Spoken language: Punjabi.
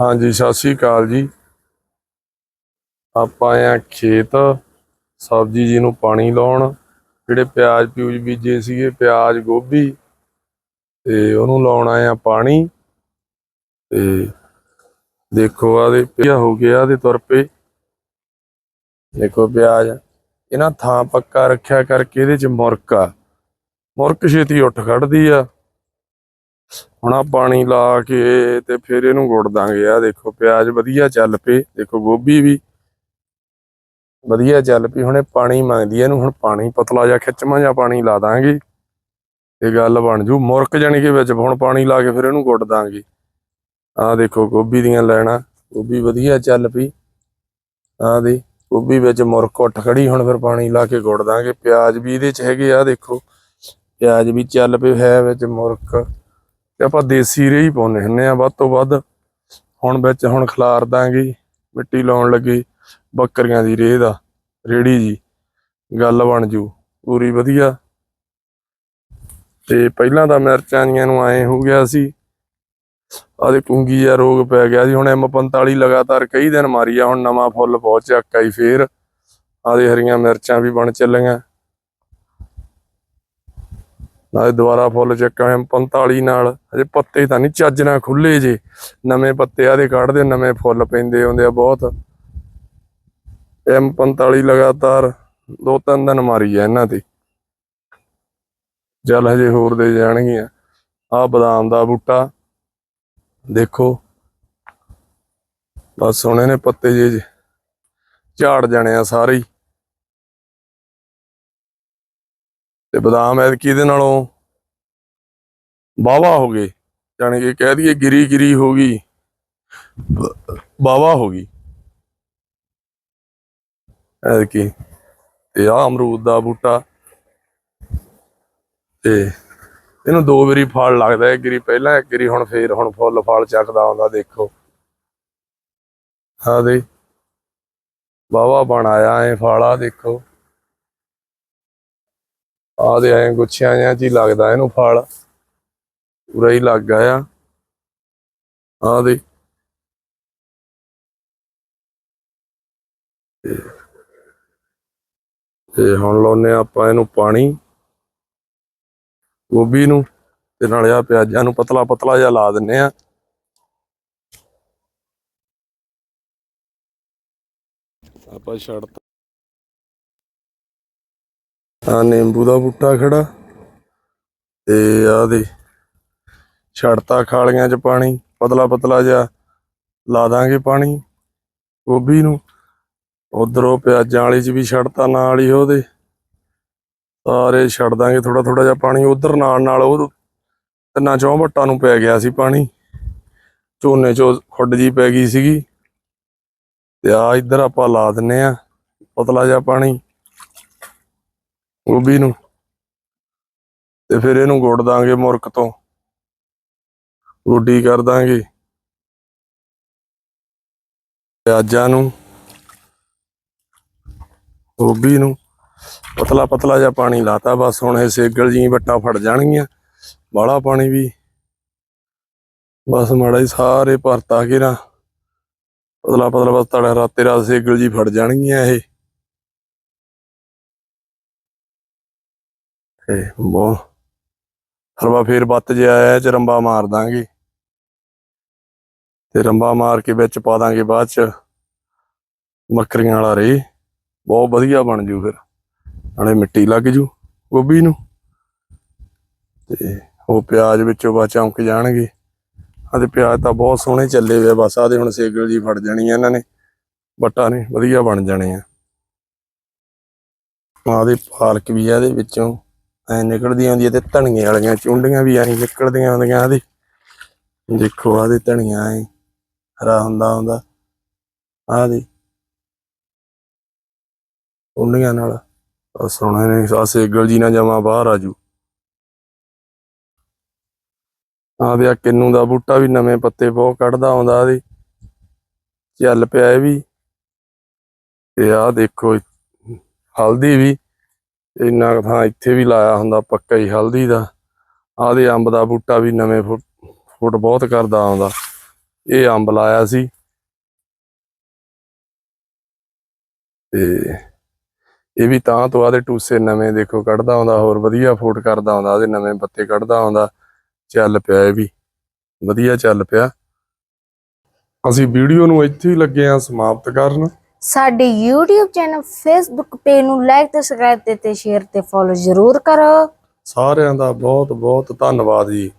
ਹਾਂਜੀ, ਸਤਿ ਸ੍ਰੀ ਅਕਾਲ ਜੀ। ਆਪਾਂ ਆ ਖੇਤ। ਸਬਜ਼ੀ ਜੀ ਨੂੰ ਪਾਣੀ ਲਾਉਣ। ਜਿਹੜੇ ਪਿਆਜ਼ ਪਿਊਜ਼ ਬੀਜੇ ਸੀਗੇ, ਪਿਆਜ਼, ਗੋਭੀ ਤੇ ਉਹਨੂੰ ਲਾਉਣ ਆਏ ਆ ਪਾਣੀ। ਤੇ ਦੇਖੋ ਆਦੇ ਪਿਆ ਹੋ ਗਿਆ ਆਦੇ ਤੁਰ ਪਏ। ਦੇਖੋ ਪਿਆਜ਼, ਇਹਨਾਂ ਥਾਂ ਪੱਕਾ ਰੱਖਿਆ ਕਰਕੇ ਇਹਦੇ ਚ ਮੁਰਕ ਆ। ਮੁਰਕ ਛੇਤੀ ਉੱਠ ਖੜਦੀ ਆ। ਹੁਣ ਆ ਪਾਣੀ ਲਾ ਕੇ ਤੇ ਫਿਰ ਇਹਨੂੰ ਗੁੜ ਦਾਂਗੇ। ਆ ਦੇਖੋ, ਪਿਆਜ਼ ਵਧੀਆ ਚੱਲ ਪਏ। ਦੇਖੋ, ਗੋਭੀ ਵੀ ਵਧੀਆ ਚੱਲ ਪਈ। ਹੁਣੇ ਪਾਣੀ ਮੰਗਦੀ ਐ ਇਹਨੂੰ, ਹੁਣ ਪਾਣੀ ਪਤਲਾ ਜਿਹਾ, ਖਿੱਚਵਾਂ ਜਿਹਾ ਪਾਣੀ ਲਾ ਦਾਂਗੇ। ਇਹ ਗੱਲ ਬਣ ਜੂ। ਮੁਰਕ ਜਾਣੀ ਕਿ ਵਿੱਚ ਹੁਣ ਪਾਣੀ ਲਾ ਕੇ ਫਿਰ ਇਹਨੂੰ ਗੁੱਡ ਦਾਂਗੇ। ਆ ਦੇਖੋ, ਗੋਭੀ ਦੀਆਂ ਲੈਣਾ। ਗੋਭੀ ਵਧੀਆ ਚੱਲ ਪਈ। ਆ ਦੇ ਗੋਭੀ ਵਿੱਚ ਮੁਰਕ ਉੱਠ ਖੜੀ। ਹੁਣ ਫਿਰ ਪਾਣੀ ਲਾ ਕੇ ਗੁੱਡ ਦਾਂਗੇ। ਪਿਆਜ਼ ਵੀ ਇਹਦੇ ਚ ਹੈਗੇ ਆ, ਦੇਖੋ। ਪਿਆਜ਼ ਵੀ ਚੱਲ ਪਏ, ਹੈ ਵਿੱਚ ਮੁਰਕ। ਤੇ ਆਪਾਂ ਦੇਸੀ ਰੇਹ ਹੀ ਪਾਉਂਦੇ ਹੁੰਦੇ ਆ ਵੱਧ ਤੋਂ ਵੱਧ ਹੁਣ ਵਿੱਚ ਹੁਣ ਖਲਾਰ ਦਾਂਗੇ, ਮਿੱਟੀ ਲਾਉਣ ਲੱਗੇ ਬੱਕਰੀਆਂ ਦੀ ਰੇਹ ਦਾ। ਰੇੜੀ ਜੀ, ਗੱਲ ਬਣ ਜੂ। ਪੂਰੀ ਵਧੀਆ। ਤੇ ਪਹਿਲਾਂ ਤਾਂ ਮਿਰਚਾਂ ਦੀਆਂ ਨੂੰ ਆਏ ਹੋ ਗਿਆ ਸੀ। ਆਦੇ ਕੁੰਗੀ ਜਿਹਾ ਰੋਗ ਪੈ ਗਿਆ ਸੀ। ਹੁਣ M45 ਲਗਾਤਾਰ ਕਈ ਦਿਨ ਮਾਰੀ ਆ। ਹੁਣ ਨਵਾਂ ਫੁੱਲ ਬਹੁਤ ਚੱਕ ਆਈ ਫੇਰ। ਆਦੇ ਹਰੀਆਂ ਮਿਰਚਾਂ ਵੀ ਬਣ ਚੱਲੀਆਂ। ਨਾਲੇ ਦੁਬਾਰਾ ਫੁੱਲ ਚੱਕਾ M45 ਨਾਲ। ਅਜੇ ਪੱਤੇ ਤਾਂ ਨਹੀਂ, ਚੱਜ ਨਾਲ ਖੁੱਲੇ ਜੇ। ਨਵੇਂ ਪੱਤੇ ਆਦੇ ਕੱਢਦੇ, ਨਵੇਂ ਫੁੱਲ ਪੈਂਦੇ ਹੁੰਦੇ ਆ ਬਹੁਤ। M45 ਲਗਾਤਾਰ ਦੋ ਤਿੰਨ ਦਿਨ ਮਾਰੀ ਆ ਇਹਨਾਂ ਤੇ। ਜਲ ਹਜੇ ਹੋਰ ਦੇ ਜਾਣਗੀਆਂ। ਆ ਬਦਾਮ ਦਾ ਬੂਟਾ। ਦੇਖੋ। ਬਸ ਹੁਣ ਇਹਨੇ ਪੱਤੇ ਜੇ ਝਾੜ ਜਾਣੇ ਆ ਸਾਰੇ ਤੇ ਬਦਾਮ ਐਤਕੀ ਇਹਦੇ ਨਾਲੋਂ ਵਾਵਾ ਹੋ ਗਏ। ਜਾਣੀ ਕਿ ਕਹਿ ਦਈਏ ਗਿਰੀ ਗਿਰੀ ਹੋ ਗਈ ਵਾਵਾ ਹੋ ਗਈ। ਐਤਕੀ ਤੇ ਆ ਅਮਰੂਦ ਦਾ ਬੂਟਾ ਤੇ ਇਹਨੂੰ ਦੋ ਵਾਰੀ ਫਲ ਲੱਗਦਾ ਹੈ ਗਿਰੀ ਪਹਿਲਾਂ, ਇੱਕ ਗਿਰੀ ਹੁਣ ਫੇਰ, ਹੁਣ ਫੁੱਲ ਫਲ ਚੱਕਦਾ ਆਉਂਦਾ ਦੇਖੋ। ਆ ਦੇ ਵਾਵਾ ਬਣ ਆਇਆ ਐ ਫਾਲਾ ਦੇਖੋ। ਆ ਦੇ ਐ ਗੁੱਛਿਆਂ ਜਿਹਾ ਚ ਲੱਗਦਾ ਇਹਨੂੰ ਫਲ। ਪੂਰਾ ਹੀ ਲੱਗ ਗਿਆ ਆ। ਆ ਦੇ ਤੇ- ਤੇ ਹੁਣ ਲਾਉਨੇ ਆਪਾਂ ਇਹਨੂੰ ਪਾਣੀ, ਗੋਭੀ ਨੂੰ, ਤੇ ਨਾਲੇ ਆ ਪਿਆਜ਼ਾਂ ਨੂੰ ਪਤਲਾ ਪਤਲਾ ਜਿਹਾ ਲਾ ਦਿੰਨੇ ਆ ਆਪਾਂ ਛੱਡ ਆ ਨਿੰਬੂ ਦਾ ਬੂਟਾ ਖੜਾ ਤੇ ਆ ਦੇ ਛੜਤਾ ਖਾਲੀਆਂ ਚ ਪਾਣੀ, ਪਤਲਾ ਪਤਲਾ ਜਿਹਾ ਲਾ ਦਾਂਗੇ ਪਾਣੀ ਗੋਭੀ ਨੂੰ। ਉਧਰੋਂ ਪਿਆਜ਼ਾਂ ਵਾਲੀ ਚ ਵੀ ਛੜਤਾ ਨਾਲ ਹੀ ਉਹਦੇ। ਸਾਰੇ ਛੱਡ ਦਾਂਗੇ ਥੋੜਾ ਥੋੜਾ ਜਿਹਾ ਪਾਣੀ ਉਧਰ ਨਾਲ ਨਾਲ ਉਹ ਤਿੰਨਾਂ ਚੌਂ ਵੱਟਾਂ ਨੂੰ ਪੈ ਗਿਆ ਸੀ ਪਾਣੀ। ਝੋਨੇ ਚੋਂ ਖੁੱਡ ਜੀ ਪੈ ਗਈ ਸੀਗੀ। ਤੇ ਆ ਇੱਧਰ ਆਪਾਂ ਲਾ ਦਿੰਨੇ ਆ, ਪਤਲਾ ਜਿਹਾ ਪਾਣੀ। ਗੋਭੀ ਨੂੰ। ਤੇ ਫਿਰ ਇਹਨੂੰ ਗੁੜ ਦਾਂਗੇ ਮੁਰਕ ਤੋਂ। ਗੋਡੀ ਕਰ ਦਾਂਗੇ। ਪਿਆਜ਼ਾਂ ਨੂੰ। ਗੋਭੀ ਨੂੰ। ਪਤਲਾ ਪਤਲਾ ਜਿਹਾ ਪਾਣੀ ਲਾਤਾ ਬਸ, ਹੁਣ ਇਹ ਸੇਗਲ ਜੀ ਵੱਟਾਂ ਫੜ ਜਾਣਗੀਆਂ। ਬਾਹਲਾ ਪਾਣੀ ਵੀ। ਬਸ ਮਾੜਾ ਹੀ ਸਾਰੇ ਭਰਤਾ ਕੇ ਨਾ। ਪਤਲਾ ਪਤਲਾ ਬਸ ਤੜਾ ਰਾਤੇ ਰਾਤ ਸੇਗਲ ਜੀ ਫੜ ਜਾਣਗੀਆਂ ਇਹ। ਤੇ ਬਹੁਤ ਹਰਵਾ ਫੇਰ ਬੱਤ ਜੇ ਆਇਆ ਚ ਰੰਬਾ ਮਾਰ ਦਾਂਗੇ। ਤੇ ਰੰਬਾ ਮਾਰ ਕੇ ਵਿੱਚ ਪਾ ਦਾਂਗੇ ਬਾਅਦ ਚ ਮੱਕਰੀਆਂ ਵਾਲਾ ਰੇ ਬਹੁਤ ਵਧੀਆ ਬਣ ਜੂ ਫਿਰ। ਨਾਲੇ ਮਿੱਟੀ ਲੱਗ ਜੂ ਗੋਭੀ ਨੂੰ। ਤੇ ਉਹ ਪਿਆਜ਼ ਵਿੱਚੋਂ ਬਾ ਚਮਕ ਜਾਣਗੇ। ਤੇ ਪਿਆਜ਼ ਤਾਂ ਬਹੁਤ ਸੋਹਣੇ ਚੱਲੇ ਹੋਏ ਆ, ਬਸ। ਆਦੇ ਹੁਣ ਸੇਗਲ ਜੀ ਫੜ ਜਾਣੀ ਆ ਇਹਨਾਂ ਨੇ। ਬੱਟਾ ਨੇ ਵਧੀਆ ਬਣ ਜਾਣੇ ਆ। ਆਦੇ ਪਾਲਕ ਵੀ ਆ ਇਹਦੇ ਵਿੱਚੋਂ। ਐ ਨਿਕਲਦੀਆਂ ਹੁੰਦੀਆਂ ਤੇ ਧਣੀਆਂ ਵਾਲੀਆਂ, ਚੁੰਡੀਆਂ ਵੀ ਐ ਨਿਕਲਦੀਆਂ ਹੁੰਦੀਆਂ ਆਦੇ ਦੇਖੋ। ਆਦੇ ਧਣੀਆਂ ਐ, ਹਰਾ ਹੁੰਦਾ ਹੁੰਦਾ। ਆਦੇ ਚੁੰਡੀਆਂ ਨਾਲ ਆ ਸੋਹਣੇ ਨੇ ਆ ਸੇਗਲ ਜੀ ਨਾ ਜਮਾ ਬਾਹਰ ਆਜੂ ਆ ਦੇ ਆ ਕਿੰਨੂ ਦਾ ਬੂਟਾ ਵੀ ਨਵੇਂ ਪੱਤੇ ਬਹੁਤ ਕੱਢਦਾ ਆਉਂਦਾ ਇਹਦੇ ਚੱਲ ਪਿਆ ਇਹ ਵੀ। ਤੇ ਆ ਦੇਖੋ, ਹਲਦੀ ਵੀ। ਇੰਨਾ ਕੁ ਥਾਂ ਇੱਥੇ ਵੀ ਲਾਇਆ ਹੁੰਦਾ ਪੱਕਾ ਹੀ ਹਲਦੀ ਦਾ। ਆਦੇ ਅੰਬ ਦਾ ਬੂਟਾ ਵੀ ਨਵੇਂ ਫੁੱਟ ਫੁੱਟ ਬਹੁਤ ਕਰਦਾ ਆਉਂਦਾ। ਇਹ ਅੰਬ ਲਾਇਆ ਸੀ। ਤੇ ਇਹ ਵੀ ਤਾਂ ਤੋਂ ਆਦੇ ਟੂਸੇ ਨਵੇਂ ਦੇਖੋ ਕੱਢਦਾ ਆਉਂਦਾ, ਹੋਰ ਵਧੀਆ ਫੂਟ ਕਰਦਾ ਆਉਂਦਾ ਉਹਦੇ ਨਵੇਂ ਪੱਤੇ ਕੱਢਦਾ ਆਉਂਦਾ। ਚੱਲ ਪਿਆ ਇਹ ਵੀ, ਵਧੀਆ ਚੱਲ ਪਿਆ। ਅਸੀਂ ਵੀਡੀਓ ਨੂੰ ਇੱਥੇ ਹੀ ਲੱਗੇ ਆ ਸਮਾਪਤ ਕਰਨ। ਸਾਡੇ YouTube ਚੈਨਲ Facebook ਪੇਜ ਨੂੰ ਲਾਈਕ ਤੇ ਸਬਸਕ੍ਰਾਈਬ ਤੇ ਤੇ ਸ਼ੇਅਰ ਤੇ ਫੋਲੋ ਜ਼ਰੂਰ ਕਰੋ। ਸਾਰਿਆਂ ਦਾ ਬਹੁਤ ਬਹੁਤ ਧੰਨਵਾਦ ਜੀ।